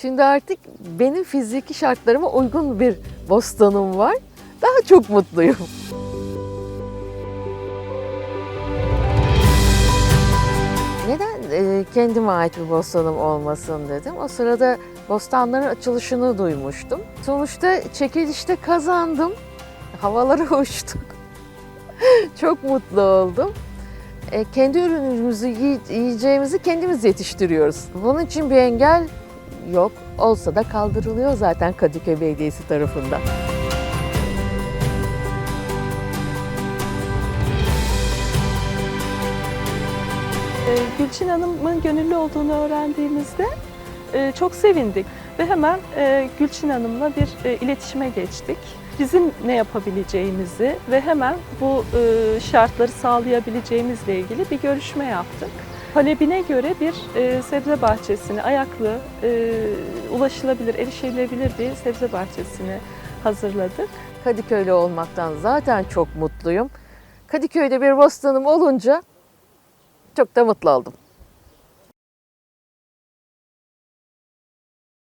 Şimdi artık benim fiziki şartlarıma uygun bir bostanım var. Daha çok mutluyum. Neden e, kendime ait bir bostanım olmasın dedim. O sırada bostanların açılışını duymuştum. Sonuçta çekilişte kazandım. Havalara uçtuk. Çok mutlu oldum. E, kendi ürünümüzü yiy- yiyeceğimizi kendimiz yetiştiriyoruz. Bunun için bir engel yok. Olsa da kaldırılıyor zaten Kadıköy Belediyesi tarafından. Ee, Gülçin Hanım'ın gönüllü olduğunu öğrendiğimizde e, çok sevindik ve hemen e, Gülçin Hanım'la bir e, iletişime geçtik. Bizim ne yapabileceğimizi ve hemen bu e, şartları sağlayabileceğimizle ilgili bir görüşme yaptık. Talebine göre bir sebze bahçesini, ayaklı, ulaşılabilir, erişilebilir bir sebze bahçesini hazırladık. Kadıköylü olmaktan zaten çok mutluyum. Kadıköy'de bir bostanım olunca çok da mutlu oldum.